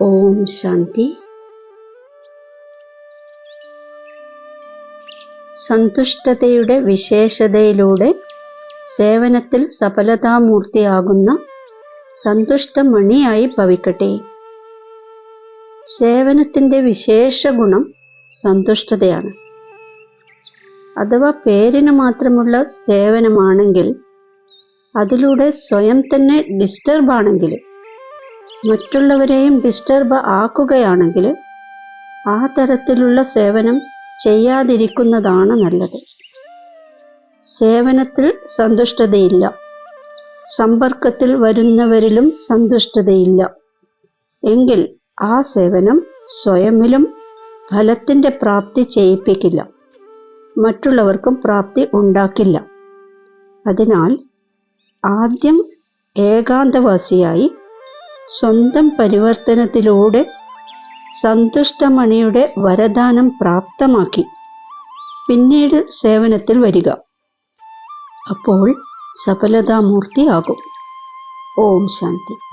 ഓം ശാന്തി. സന്തുഷ്ടതയുടെ വിശേഷതയിലൂടെ സേവനത്തിൽ സഫലതാമൂർത്തിയാകുന്ന സന്തുഷ്ടമണിയായി ഭവിക്കട്ടെ. സേവനത്തിന്റെ വിശേഷ ഗുണം സന്തുഷ്ടതയാണ്. അഥവാ പേരിന് മാത്രമുള്ള സേവനമാണെങ്കിൽ അതിലൂടെ സ്വയം തന്നെ ഡിസ്റ്റർബ് ആണെങ്കിൽ മറ്റുള്ളവരെയും ഡിസ്റ്റർബ് ആക്കുകയാണെങ്കിൽ ആ തരത്തിലുള്ള സേവനം ചെയ്യാതിരിക്കുന്നതാണ് നല്ലത്. സേവനത്തിൽ സന്തുഷ്ടതയില്ല. സമ്പർക്കത്തിൽ വരുന്നവരിലും സന്തുഷ്ടതയില്ല. എങ്കിൽ ആ സേവനം സ്വയമിലും ഫലത്തിന്റെ പ്രാപ്തി ചെയ്യിപ്പിക്കില്ല. മറ്റുള്ളവർക്കും പ്രാപ്തി ഉണ്ടാക്കില്ല. അതിനാൽ ആദ്യം ഏകാന്തവാസിയായി സ്വന്തം പരിവർത്തനത്തിലൂടെ സന്തുഷ്ടമണിയുടെ വരദാനം പ്രാപ്തമാക്കി. പിന്നീട് സേവനത്തിൽ വരിക. അപ്പോൾ സഫലതാമൂർത്തിയാകും. ഓം ശാന്തി.